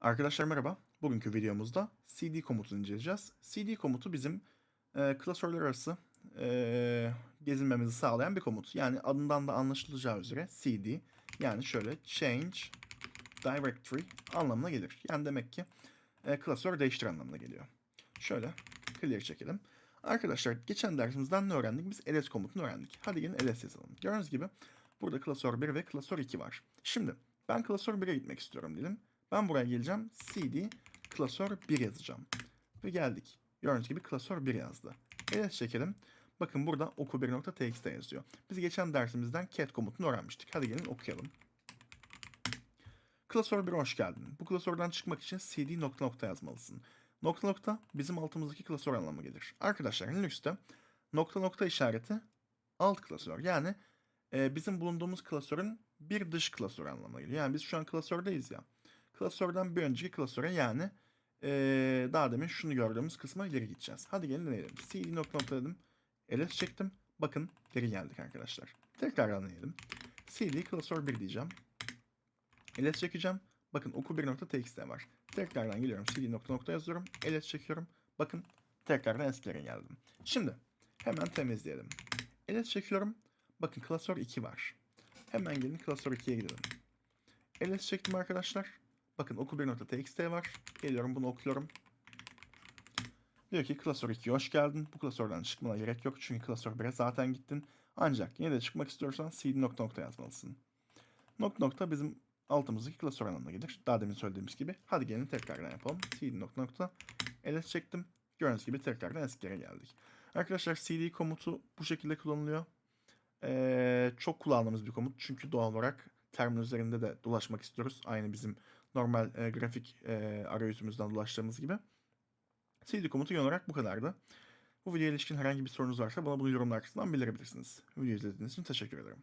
Arkadaşlar merhaba. Bugünkü videomuzda cd komutunu inceleyeceğiz. cd komutu bizim e, klasörler arası e, gezinmemizi sağlayan bir komut. Yani adından da anlaşılacağı üzere cd yani şöyle change directory anlamına gelir. Yani demek ki e, klasör değiştir anlamına geliyor. Şöyle clear çekelim. Arkadaşlar geçen dersimizden ne öğrendik? Biz ls komutunu öğrendik. Hadi gelin ls yazalım. Gördüğünüz gibi burada klasör 1 ve klasör 2 var. Şimdi ben klasör 1'e gitmek istiyorum diyelim. Ben buraya geleceğim. cd klasör 1 yazacağım. Ve geldik. Gördüğünüz gibi klasör 1 yazdı. ls çekelim. Bakın burada oku1.txt yazıyor. Biz geçen dersimizden cat komutunu öğrenmiştik. Hadi gelin okuyalım. Klasör 1'e hoş geldin. Bu klasörden çıkmak için cd nokta nokta yazmalısın. Nokta nokta bizim altımızdaki klasör anlamına gelir. Arkadaşlar Linux'te nokta nokta işareti alt klasör. Yani e, bizim bulunduğumuz klasörün bir dış klasör anlamına geliyor. Yani biz şu an klasördeyiz ya. Klasörden bir önceki klasöre yani e, daha demin şunu gördüğümüz kısma geri gideceğiz. Hadi gelin deneyelim. cd nokta dedim. ls çektim. Bakın geri geldik arkadaşlar. Tekrar deneyelim. cd klasör 1 diyeceğim. ls çekeceğim. Bakın oku1.txt var. Tekrardan geliyorum. cd nokta nokta yazıyorum. ls çekiyorum. Bakın tekrardan eskilere geldim. Şimdi hemen temizleyelim. ls çekiyorum. Bakın klasör 2 var. Hemen gelin klasör 2'ye gidelim. ls çektim arkadaşlar. Bakın oku1.txt var. Geliyorum bunu okuyorum. Diyor ki klasör 2'ye hoş geldin. Bu klasörden çıkmana gerek yok. Çünkü klasör 1'e zaten gittin. Ancak yine de çıkmak istiyorsan cd nokta nokta yazmalısın. Nokta nokta bizim altımızdaki klasör anlamına gelir. Daha demin söylediğimiz gibi. Hadi gelin tekrardan yapalım. cd nokta nokta ls çektim. Gördüğünüz gibi tekrardan eski yere geldik. Arkadaşlar cd komutu bu şekilde kullanılıyor. Ee, çok kullandığımız bir komut. Çünkü doğal olarak terminal üzerinde de dolaşmak istiyoruz. Aynı bizim normal e, grafik e, arayüzümüzden dolaştığımız gibi. cd komutu genel olarak bu kadardı. Bu videoya ilişkin herhangi bir sorunuz varsa bana bunu yorumlar kısmından bildirebilirsiniz. Video izlediğiniz için teşekkür ederim.